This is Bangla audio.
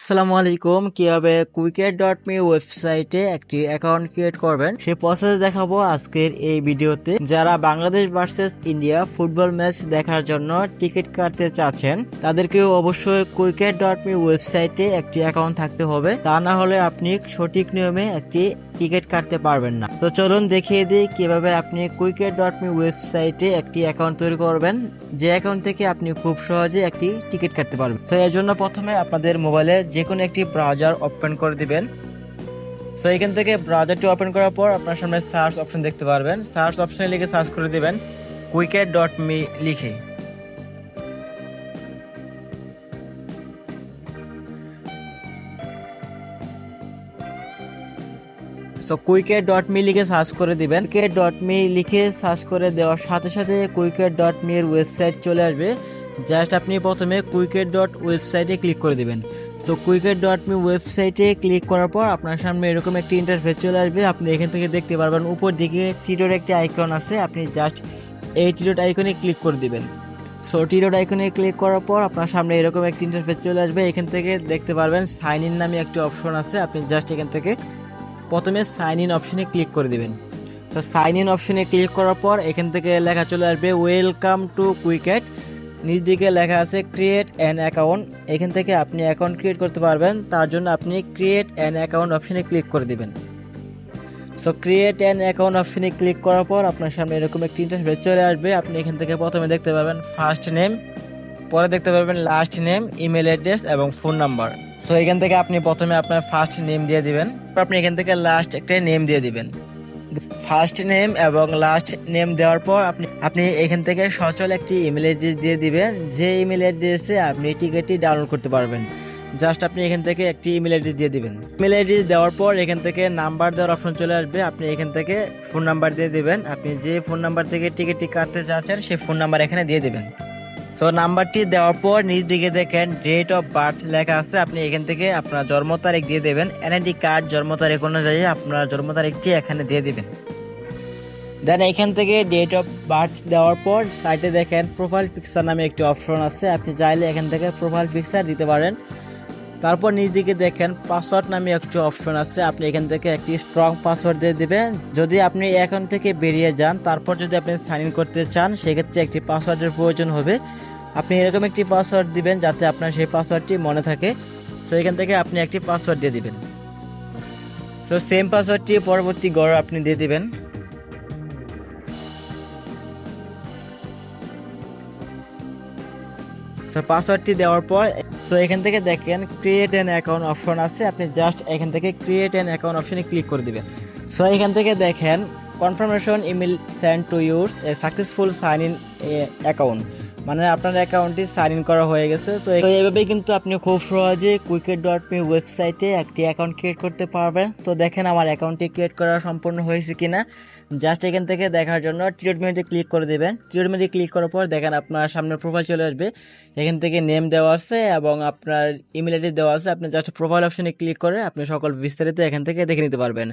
আসসালামু আলাইকুম। কীভাবে কুইকেট ডট মি ওয়েবসাইটে একটি অ্যাকাউন্ট ক্রিয়েট করবেন সেই প্রসেস দেখাবো আজকের এই ভিডিওতে। যারা Bangladesh versus India football match দেখার জন্য টিকিট কাটতে চাচ্ছেন, তাদেরকে অবশ্যই কুইকেট ডট মি ওয়েবসাইটে একটি অ্যাকাউন্ট থাকতে হবে। তা না হলে আপনি সঠিক নিয়মে একটি টিকিট কাটতে পারবেন না। তো চলুন দেখিয়ে দিই কীভাবে আপনি কুইকেট ডট মি ওয়েবসাইটে একটি অ্যাকাউন্ট তৈরি করবেন। যে অ্যাকাউন্ট থেকে আপনি খুব সহজে একটি টিকিট কাটতে পারবেন। তো এর জন্য প্রথমে আপনাদের মোবাইলে যে কোনো একটি ব্রাউজার ওপেন করে দিবেন। সো এখান থেকে ব্রাউজারটি ওপেন করার পর আপনার সামনে সার্চ অপশন দেখতে পারবেন। সার্চ অপশনে লিখে সার্চ করে দিবেন কুইকেট ডট মি লিখে। সো কুইকেট ডট মি লিখে সার্চ করে দিবেন। কে ডট মি লিখে সার্চ করে দেওয়ার সাথে সাথে কুইকেট ডট মি এর ওয়েবসাইট চলে আসবে। জাস্ট আপনি প্রথমে কুইকেট ডট ওয়েবসাইটে ক্লিক করে দিবেন। তো কুইকেট ডট মি ওয়েবসাইটে ক্লিক করার পর আপনার সামনে এরকম একটি ইন্টারফেস চলে আসবে। আপনি এখান থেকে দেখতে পারবেন উপর দিকে টিডোর একটি আইকন আছে। আপনি জাস্ট এই টিডোট আইকনে ক্লিক করে দিবেন। সো টিডোট আইকনে ক্লিক করার পর আপনার সামনে এরকম একটি ইন্টারফেস চলে আসবে। এখান থেকে দেখতে পারবেন সাইন ইন নামে একটি অপশন আছে। আপনি জাস্ট এখান থেকে প্রথমে সাইন ইন অপশনে ক্লিক করে দেবেন। তো সাইন ইন অপশনে ক্লিক করার পর এখান থেকে লেখা চলে আসবে ওয়েলকাম টু কুইকেট নিচ দিকে লেখা আছে ক্রিয়েট অ্যান অ্যাকাউন্ট এখান থেকে আপনি অ্যাকাউন্ট ক্রিয়েট করতে পারবেন। তার জন্য আপনি ক্রিয়েট অ্যান অ্যাকাউন্ট অপশনে ক্লিক করে দিবেন। সো ক্রিয়েট অ্যান অ্যাকাউন্ট অপশনে ক্লিক করার পর আপনার সামনে এরকম একটি ইন্টারফেস চলে আসবে। আপনি এখান থেকে প্রথমে দেখতে পাবেন ফার্স্ট নেম পরে দেখতে পারবেন লাস্ট নেম ইমেল অ্যাড্রেস এবং ফোন নাম্বার সো এখান থেকে আপনি প্রথমে আপনার ফার্স্ট নেম দিয়ে দিবেন। আপনি এখান থেকে লাস্ট একটা নেম দিয়ে দিবেন। ফার্স্ট নেম এবং লাস্ট নেম দেওয়ার পর আপনি আপনি এখান থেকে সচল একটি ইমেল অ্যাড্রেস দিয়ে দিবেন। যে ইমেল অ্যাড্রেসে আপনি টিকিটটি ডাউনলোড করতে পারবেন। জাস্ট আপনি এখান থেকে একটি ইমেল অ্যাড্রেস দিয়ে দিবেন। ইমেল অ্যাড্রেস দেওয়ার পর এখান থেকে নাম্বার দেওয়ার অপশন চলে আসবে। আপনি এখান থেকে ফোন নাম্বার দিয়ে দিবেন। আপনি যে ফোন নাম্বার থেকে টিকিটটি কাটতে চাচ্ছেন, সেই ফোন নাম্বার এখানে দিয়ে দিবেন। সো নাম্বারটি দেওয়ার পর নিজ দিকে দেখেন ডেট অফ বার্থ লেখা আছে। আপনি এখান থেকে আপনার জন্ম তারিখ দিয়ে দেবেন। এনআইডি কার্ড জন্ম তারিখ অনুযায়ী আপনার জন্ম তারিখটি এখানে দিয়ে দেবেন। দেন এখান থেকে ডেট অফ বার্থ দেওয়ার পর সাইটে দেখেন প্রোফাইল পিকচার নামে একটি অপশন আছে। আপনি চাইলে এখান থেকে প্রোফাইল পিকচার দিতে পারেন। তারপর নিচ দিকে দেখেন পাসওয়ার্ড নামে একটি অপশন আছে। আপনি এখান থেকে একটি স্ট্রং পাসওয়ার্ড দিয়ে দেবেন। যদি আপনি এখন থেকে বেরিয়ে যান, তারপর যদি আপনি সাইন ইন করতে চান, সেক্ষেত্রে একটি পাসওয়ার্ডের প্রয়োজন হবে। আপনি এরকম একটি পাসওয়ার্ড দিবেন যাতে আপনার সেই পাসওয়ার্ডটি মনে থাকে। সো এখান থেকে আপনি একটি পাসওয়ার্ড দিয়ে দিবেন। তো সেম পাসওয়ার্ডটি পরবর্তী গড় আপনি দিয়ে দিবেন। সো পাসওয়ার্ডটি দেওয়ার পর সো এখান থেকে দেখেন ক্রিয়েট অ্যান অ্যাকাউন্ট অপশন আছে। আপনি জাস্ট এখান থেকে ক্রিয়েট অ্যান অ্যাকাউন্ট অপশনে ক্লিক করে দেবেন। সো এখান থেকে দেখেন confirmation email send to your a successful sign in account মানে আপনার অ্যাকাউন্টটি সাইন ইন করা হয়ে গেছে। তো এই- এইভাবেই কিন্তু আপনি খুব সহজে কুইকেট ডট মি ওয়েবসাইটে একটি অ্যাকাউন্ট ক্রিয়েট করতে পারবেন। তো দেখেন আমার অ্যাকাউন্টটি ক্রিয়েট করা সম্পূর্ণ হয়েছে কিনা। জাস্ট এখান থেকে দেখার জন্য ট্রিটমেন্টে ক্লিক করে দেবেন। ট্রিটমেন্টে ক্লিক করার পর দেখেন আপনার সামনে প্রোফাইল চলে আসবে। এখান থেকে নেম দেওয়া আছে এবং আপনার ইমেল আইডি দেওয়া আছে। আপনি জাস্ট প্রোফাইল অপশনে ক্লিক করে আপনি সকল বিস্তারিত এখান থেকে দেখে নিতে পারবেন।